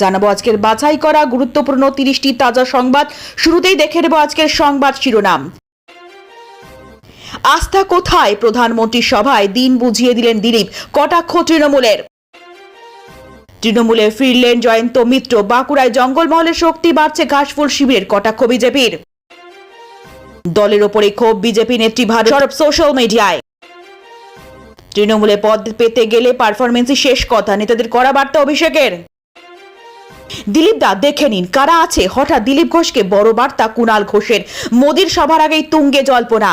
জানাব আজকের বাছাই করা গুরুত্বপূর্ণ তিরিশটি তাজা সংবাদ। শুরুতেই দেখে নেব আজকের সংবাদ শিরোনাম। আস্থা কোথায়? প্রধানমন্ত্রীর সভায় দিন বুঝিয়ে দিলেন দিলীপ, কটাক্ষ তৃণমূলের। তৃণমূলে ফিরলেন জয়ন্ত মিত্র, বাঁকুড়ায় জঙ্গলমহলের শক্তি বাড়ছে ঘাসফুল শিবিরের কটাক্ষ বিজেপির। দলের ওপরে ক্ষোভ বিজেপি নেত্রী ভারত সোশ্যাল মিডিয়ায়। তৃণমূলে পদ পেতে গেলে পারফরমেন্সই শেষ কথা, নেতাদের করা বার্তা অভিষেকের। দিলীপ দা দেখে নিন, কারা আছে? হঠাৎ দিলীপ ঘোষকে বড় বার্তা কুণাল ঘোষের। মোদির সভার আগেই তুঙ্গে জল্পনা।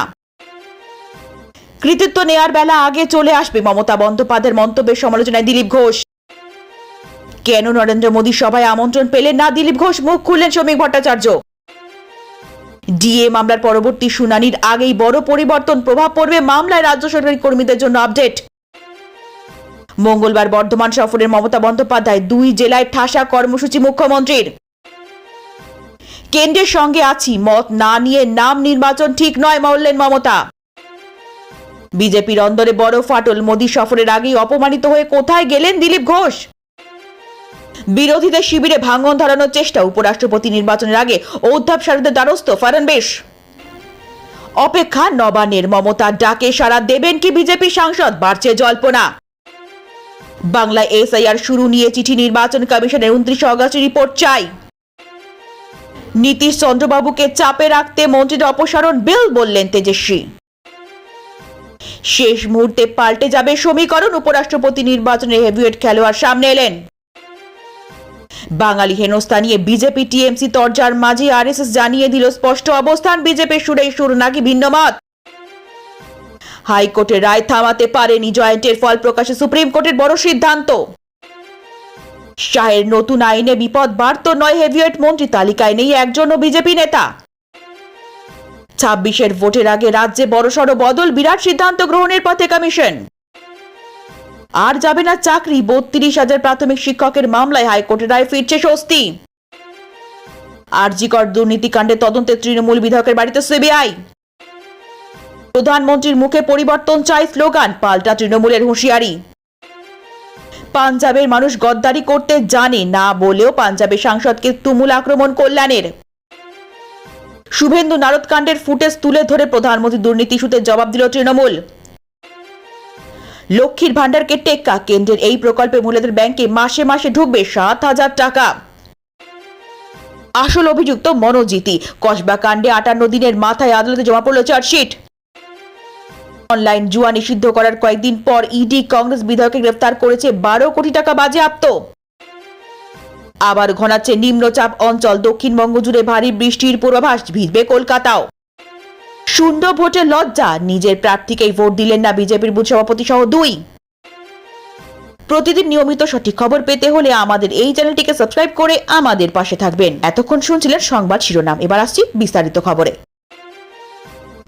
কৃতিত্ব নেয়ার বেলা আগে চলে আসবে মমতা বন্দ্যোপাধ্যায়ের মন্তব্যের সমালোচনায় দিলীপ ঘোষ। কেন নরেন্দ্র মোদী সভায় আমন্ত্রণ পেলেন না? দিলীপ ঘোষ মুখ খুললেন শ্রমিক ভট্টাচার্য। ডিএ মামলার পরবর্তী শুনানির আগেই বড় পরিবর্তন প্রভাব পড়বে মামলায় রাজ্য সরকারি কর্মীদের জন্য আপডেট। মঙ্গলবার বর্ধমান সফরের মমতা বন্দ্যোপাধ্যায় দুই জেলায় ঠাসা কর্মসূচি মুখ্যমন্ত্রীর। কেন্দ্রের সঙ্গে আছি, মত না নিয়ে নাম নির্বাচন ঠিক নয় বললেন মমতা। বিজেপির অন্দরে বড় ফাটল, মোদী সফরের আগেই অপমানিত হয়ে কোথায় গেলেন দিলীপ ঘোষ? বিরোধীদের শিবিরে ভাঙন ধরানোর চেষ্টা, উপরাষ্ট্রপতি নির্বাচনের আগে অধ্যাপ সারদের দ্বারস্থ ফারানবেশ অপেক্ষা নবানের মমতার ডাকে সারা দেবেন কি বিজেপি সাংসদ, বাড়ছে জল্পনা। বাংলা এসআইআর শুরু নিয়ে চিঠি নির্বাচন কমিশনের উনত্রিশে অগস্ট রিপোর্ট চাই। নীতিশ চন্দ্রবাবুকে চাপে রাখতে মন্ত্রীর অপসারণ বিল বললেন তেজস্বী। শেষ মুহূর্তে পাল্টে যাবে সমীকরণ, উপরাষ্ট্রপতি নির্বাচনে হেভিওয়েট খেলোয়াড় সামনে এলেন। বাঙালি হেনস্থা নিয়ে বিজেপি টিএমসি তরজার মাঝে আরএসএস জানিয়ে দিল স্পষ্ট অবস্থান, বিজেপির সুরে সুর নাকি ভিন্ন মত হাইকোর্টের রায় থামাতে পারেনি জয়েন্টের ফল প্রকাশে সুপ্রিম কোর্টের বড় সিদ্ধান্ত। শাহের নতুন আইনে বিপদ বাড়ত নয়, হেভিওয়েট মন্ত্রী তালিকায় নেই একজনও বিজেপি নেতা। ছাব্বিশের ভোটের আগে রাজ্যে বড়সড় বদল, বিরাট সিদ্ধান্ত গ্রহণের পথে কমিশন। আর যাবে না চাকরি, বত্রিশ হাজার প্রাথমিক শিক্ষকের মামলায় হাইকোর্টের রায় ফিরছে স্বস্তি। আরজিকর দুর্নীতিকাণ্ডে তদন্তে তৃণমূল বিধায়কের বাড়িতে সিবিআই। প্রধানমন্ত্রীর মুখে পরিবর্তন চাই স্লোগান, পাল্টা তৃণমূলের হুঁশিয়ারি। পাঞ্জাবের মানুষ গদ্দারি করতে জানে, না বলেও পাঞ্জাবের সাংসদকে তুমুল আক্রমণ কল্যাণের। শুভেন্দু নারদ কাণ্ডের ফুটেজ তুলে ধরে প্রধানমন্ত্রী দুর্নীতি ইস্যুতে জবাব দিল তৃণমূল। লক্ষ্মীর ভান্ডারকে টেক্কা, কেন্দ্রের এই প্রকল্পে মহিলাদের ব্যাংকে মাসে মাসে ঢুকবে সাত হাজার টাকা। আসল অভিযুক্ত মনোজিতি কসবা কাণ্ডে আটান্ন দিনের মাথায় আদালতে জমা পড়ল চার্জশিট। অনলাইন জুয়া নিষিদ্ধ করার কয়েকদিন পর ইডি কংগ্রেস বিধায়ককে গ্রেফতার করেছে বারো কোটি টাকা বাজে বাজেয়াপ্ত। আবার ঘনাচ্ছে নিম্নচাপ অঞ্চল, দক্ষিণবঙ্গ জুড়ে ভারী বৃষ্টির পূর্বাভাস, ভিজবে কলকাতাও। শূন্য ভোটে লজ্জা, নিজের প্রার্থীকেই ভোট দিলেন না বিজেপির সভাপতি সহ দুই। প্রতিদিন নিয়মিত সঠিক খবর পেতে হলে আমাদের এই চ্যানেলটিকে সাবস্ক্রাইব করে আমাদের পাশে থাকবেন। এতক্ষণ শুনছিলেন সংবাদ শিরোনাম, এবার আসছি বিস্তারিত খবরে।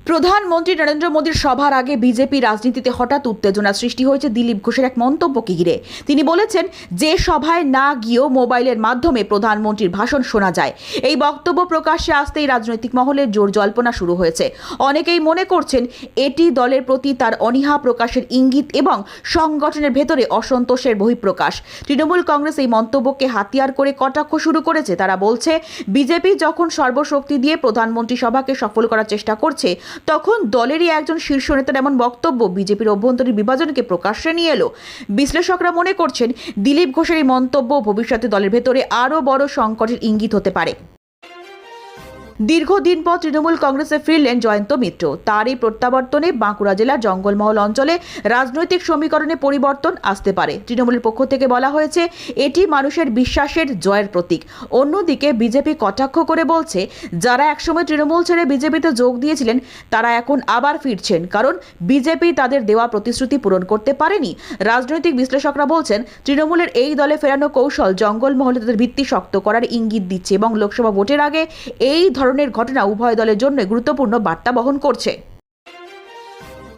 প্রধানমন্ত্রী নরেন্দ্র মোদীর সভার আগে বিজেপি রাজনীতিতে হঠাৎ উত্তেজনা সৃষ্টি হয়েছে দিলীপ ঘোষের এক মন্তব্যকে ঘিরে? তিনি বলেছেন, যে সভায় না গিয়েও মোবাইলের মাধ্যমে প্রধানমন্ত্রীর ভাষণ শোনা যায়। এই বক্তব্য প্রকাশ্যে আসতেই রাজনৈতিক মহলে জোর জল্পনা শুরু হয়েছে। অনেকেই মনে করছেন, এটি দলের প্রতি তার অনীহা প্রকাশের ইঙ্গিত এবং সংগঠনের ভেতরে অসন্তোষের বহিঃপ্রকাশ। তৃণমূল কংগ্রেস এই মন্তব্যকে হাতিয়ার করে কটাক্ষ শুরু করেছে। তারা বলছে, বিজেপি যখন সর্বশক্তি দিয়ে প্রধানমন্ত্রী সভাকে সফল করার চেষ্টা করছে তখন দলেরই একজন শীর্ষ নেতার এমন বক্তব্য বিজেপির অভ্যন্তরীণ বিভাজনকে প্রকাশ্যে নিয়ে এলো। বিশ্লেষকরা মনে করছেন, দিলীপ ঘোষের এই মন্তব্য ভবিষ্যতে দলের ভেতরে আরও বড় সংকটের ইঙ্গিত হতে পারে। দীর্ঘদিন পর তৃণমূল কংগ্রেসে ফিরলেন জয়ন্ত মিত্র। তার এই প্রত্যাবর্তনে বাঁকুড়া জেলার জঙ্গলমহল অঞ্চলে রাজনৈতিক সমীকরণে পরিবর্তন আসতে পারে। তৃণমূলের পক্ষ থেকে বলা হয়েছে, এটি মানুষের বিশ্বাসের জয়ের প্রতীক। অন্যদিকে বিজেপি কটাক্ষ করে বলছে, যারা একসময় তৃণমূল ছেড়ে বিজেপিতে যোগ দিয়েছিলেন, তারা এখন আবার ফিরছেন। কারণ বিজেপি তাদের দেওয়া প্রতিশ্রুতি পূরণ করতে পারেনি। রাজনৈতিক বিশ্লেষকরা বলছেন, তৃণমূলের এই দলে ফেরানো কৌশল জঙ্গলমহলে তাদের ভিত্তি শক্ত করার ইঙ্গিত দিচ্ছে এবং লোকসভা ভোটের আগে এই ধরনের ঘটনা উভয় দলের জন্য গুরুত্বপূর্ণ বার্তা বহন করছে।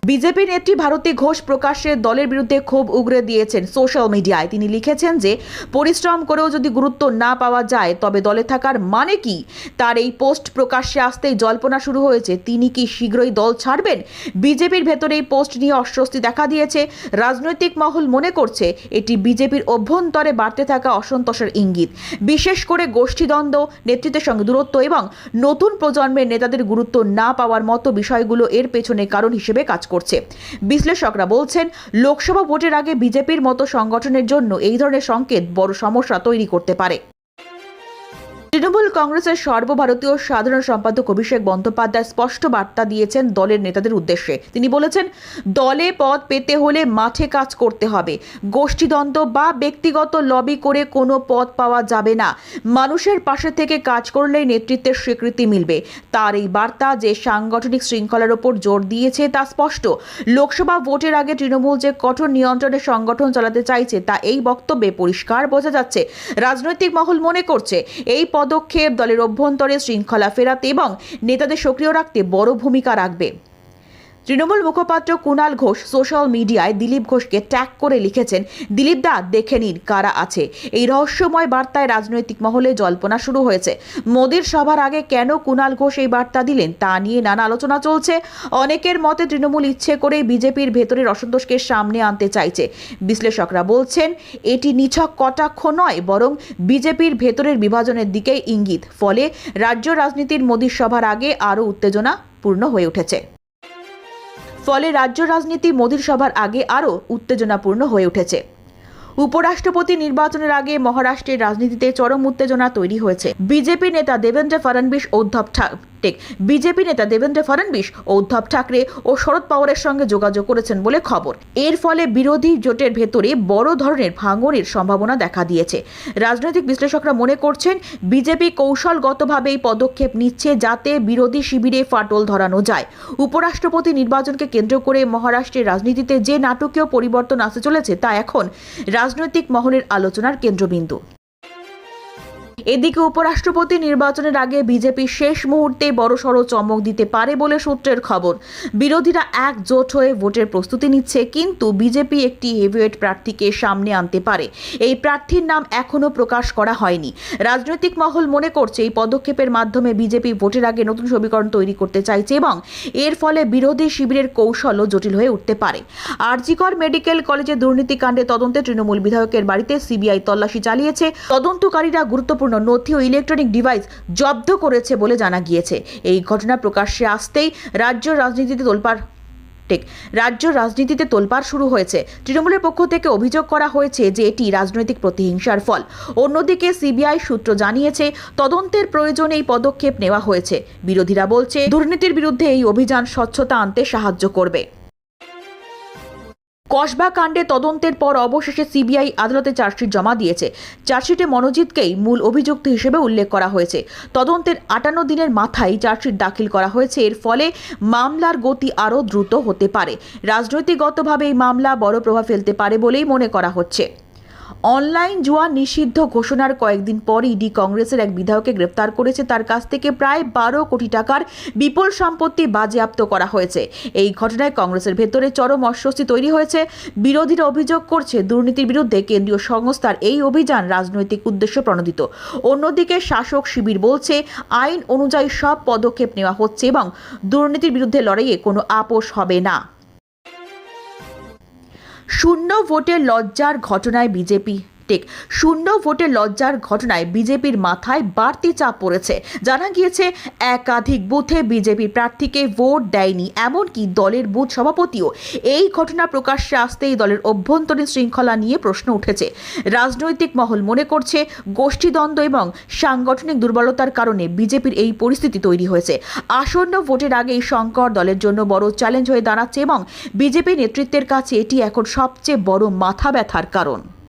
বিজেপি নেত্রী ভারতী ঘোষ প্রকাশ্যে দলের বিরুদ্ধে ক্ষোভ উগরে দিয়েছেন সোশ্যাল মিডিয়ায়। তিনি লিখেছেন যে, পরিশ্রম করেও যদি গুরুত্ব না পাওয়া যায়, তবে দলে থাকার মানে কি? তার এই পোস্ট প্রকাশ্যে আসতেই জল্পনা শুরু হয়েছে। তিনি কি শীঘ্রই দল ছাড়বেন? বিজেপির ভেতরে এই পোস্ট নিয়ে অস্বস্তি দেখা দিয়েছে। রাজনৈতিক মহল মনে করছে, এটি বিজেপির অভ্যন্তরে বাড়তে থাকা অসন্তোষের ইঙ্গিত। বিশেষ করে গোষ্ঠীদ্বন্দ্ব, নেতৃত্বের সঙ্গে দূরত্ব এবং নতুন প্রজন্মের নেতাদের গুরুত্ব না পাওয়ার মতো বিষয়গুলো এর পেছনে কারণ হিসেবে কাজ করছে। বিশ্লেষকরা বলছেন, লোকসভা ভোটের আগে বিজেপির মতো সংগঠনের জন্য এই ধরনের সংকেত বড় সমস্যা তৈরি করতে পারে। তৃণমূল কংগ্রেসের সর্বভারতীয় সাধারণ সম্পাদক অভিষেক বন্দ্যোপাধ্যায় স্পষ্ট বার্তা দিয়েছেন দলের নেতাদের উদ্দেশ্যে। তিনি বলেছেন, দলে পদ পেতে হলে মাঠে কাজ করতে হবে। গোষ্ঠীদ্বন্দ্ব বা ব্যক্তিগত লবি করে কোনো পদ পাওয়া যাবে না। মানুষের পাশে থেকে কাজ করলেই নেতৃত্বের স্বীকৃতি মিলবে। তার এই বার্তা যে সাংগঠনিক শৃঙ্খলার ওপর জোর দিয়েছে তা স্পষ্ট। লোকসভা ভোটের আগে তৃণমূল যে কঠোর নিয়ন্ত্রণে সংগঠন চালাতে চাইছে তা এই বক্তব্যে পরিষ্কার বোঝা যাচ্ছে। রাজনৈতিক মহল মনে করছে, এই পদক্ষেপ দলের অভ্যন্তরে শৃঙ্খলা ফেরাতে এবং নেতাদের সক্রিয় রাখতে বড় ভূমিকা রাখবে। তৃণমূল মুখপাত্র কুণাল ঘোষ সোশ্যাল মিডিয়ায় দিলীপ ঘোষকে ট্যাগ করে লিখেছেন, দিলীপ দা, দেখে নিন কারা আছে। এই রহস্যময় বার্তায় রাজনৈতিক মহলে জল্পনা শুরু হয়েছে। মোদির সভার আগে কেন কুণাল ঘোষ এই বার্তা দিলেন তা নিয়ে নানা আলোচনা চলছে। অনেকের মতে তৃণমূল ইচ্ছে করে বিজেপির ভেতরের অসন্তোষকে সামনে আনতে চাইছে। বিশ্লেষকরা বলছেন, এটি নিছক কটাক্ষ নয়, বরং বিজেপির ভেতরের বিভাজনের দিকে ইঙ্গিত। ফলে রাজ্য রাজনীতির মোদির সভার আগে আরও উত্তেজনা পূর্ণ হয়ে উঠেছে। ফলে রাজ্য রাজনীতি মোদীর সভার আগে আরও উত্তেজনাপূর্ণ হয়ে উঠেছে। উপরাষ্ট্রপতি নির্বাচনের আগে মহারাষ্ট্রের রাজনীতিতে চরম উত্তেজনা তৈরি হয়েছে। বিজেপি নেতা দেবেন্দ্র ফডনবিস ও ঠাকরে বিজেপি নেতা দেবেন্দ্র ফডনবিস উদ্ধব ঠাকরে ও শরদ পাওয়ারের সঙ্গে যোগাযোগ করেছেন বলে খবর। এর ফলে বিরোধী জোটের ভেতরে বড় ধরনের ভাঙনের সম্ভাবনা দেখা দিয়েছে। রাজনৈতিক বিশ্লেষকরা মনে করছেন, বিজেপি কৌশলগতভাবে এই পদক্ষেপ নিচ্ছে যাতে বিরোধী শিবিরে ফাটল ধরানো যায়। উপরাষ্ট্রপতি নির্বাচনকে কেন্দ্র করে মহারাষ্ট্রের রাজনীতিতে যে নাটকীয় পরিবর্তন আসতে চলেছে তা এখন রাজনৈতিক মহলের আলোচনার কেন্দ্রবিন্দু। এদিকে উপরাষ্ট্রপতি নির্বাচনের আগে বিজেপি শেষ মুহূর্তে বড়সড় চমক দিতে পারে বলে সূত্রের খবর। বিরোধীরা একজোট হয়ে ভোটের প্রস্তুতি নিচ্ছে, কিন্তু বিজেপি একটি হেভিওয়েট প্রার্থীকে সামনে আনতে পারে। এই প্রার্থীর নাম এখনও প্রকাশ করা হয়নি। রাজনৈতিক মহল মনে করছে, এই পদক্ষেপের মাধ্যমে বিজেপি ভোটের আগে নতুন সমীকরণ তৈরি করতে চাইছে এবং এর ফলে বিরোধী শিবিরের কৌশলও জটিল হয়ে উঠতে পারে। আরজিকর মেডিকেল কলেজে দুর্নীতিকাণ্ডে তদন্তে তৃণমূল বিধায়কের বাড়িতে সিবিআই তল্লাশি চালিয়েছে। তদন্তকারীরা গুরুত্বপূর্ণ নথি ও ইলেকট্রনিক ডিভাইস জব্দ করেছে বলে জানা গিয়েছে। এই ঘটনা প্রকাশ্যে আসতেই রাজ্য রাজনীতিতে তোলপাড়, ঠিক, রাজ্য রাজনীতিতে তোলপাড় শুরু হয়েছে। তৃণমূলের পক্ষ থেকে অভিযোগ করা হয়েছে যে এটি রাজনৈতিক প্রতিহিংসার ফল। অন্যদিকে সিবিআই সূত্র জানিয়েছে, তদন্তের প্রয়োজনে এই পদক্ষেপ নেওয়া হয়েছে। বিরোধীরা বলছে, দুর্নীতির বিরুদ্ধে এই অভিযান স্বচ্ছতা আনতে সাহায্য করবে। কসবা কাণ্ডে তদন্তের পর অবশেষে সিবিআই আদালতে চার্জশিট জমা দিয়েছে। চার্জশিটে মনোজিৎকেই মূল অভিযুক্ত হিসেবে উল্লেখ করা হয়েছে। তদন্তের আটান্ন দিনের মাথায় চার্জশিট দাখিল করা হয়েছে। এর ফলে মামলার গতি আরও দ্রুত হতে পারে। রাজনৈতিকগতভাবে এই মামলা বড় প্রভাব ফেলতে পারে বলেই মনে করা হচ্ছে। অনলাইন জুয়া নিষিদ্ধ ঘোষণার কয়েকদিন পর ইডি কংগ্রেসের এক বিধায়ককে গ্রেপ্তার করেছে। তার কাছ থেকে প্রায় বারো কোটি টাকার বিপুল সম্পত্তি বাজেয়াপ্ত করা হয়েছে। এই ঘটনায় কংগ্রেসের ভেতরে চরম অস্বস্তি তৈরি হয়েছে। বিরোধীরা অভিযোগ করছে, দুর্নীতির বিরুদ্ধে কেন্দ্রীয় সংস্থার এই অভিযান রাজনৈতিক উদ্দেশ্য প্রণোদিত। অন্যদিকে শাসক শিবির বলছে, আইন অনুযায়ী সব পদক্ষেপ নেওয়া হচ্ছে এবং দুর্নীতির বিরুদ্ধে লড়াইয়ে কোনো আপোষ হবে না। শূন্য ভোটে লজ্জার ঘটনায় বিজেপি টেক শূন্য ভোটে লজ্জার ঘটনায় বিজেপির মাথায় বাড়তি চাপ পড়েছে। জানা গিয়েছে, একাধিক বুথে বিজেপি প্রার্থীকে ভোট দেয়নি, এমনকি দলের বুথ সভাপতিও। এই ঘটনা প্রকাশ্যে আসতেই দলের অভ্যন্তরীণ শৃঙ্খলা নিয়ে প্রশ্ন উঠেছে। রাজনৈতিক মহল মনে করছে, গোষ্ঠীদ্বন্দ্ব এবং সাংগঠনিক দুর্বলতার কারণে বিজেপির এই পরিস্থিতি তৈরি হয়েছে। আসন্ন ভোটের আগেই শঙ্কর দলের জন্য বড় চ্যালেঞ্জ হয়ে দাঁড়াচ্ছে এবং বিজেপি নেতৃত্বের কাছে এটি এখন সবচেয়ে বড় মাথা ব্যথার কারণ।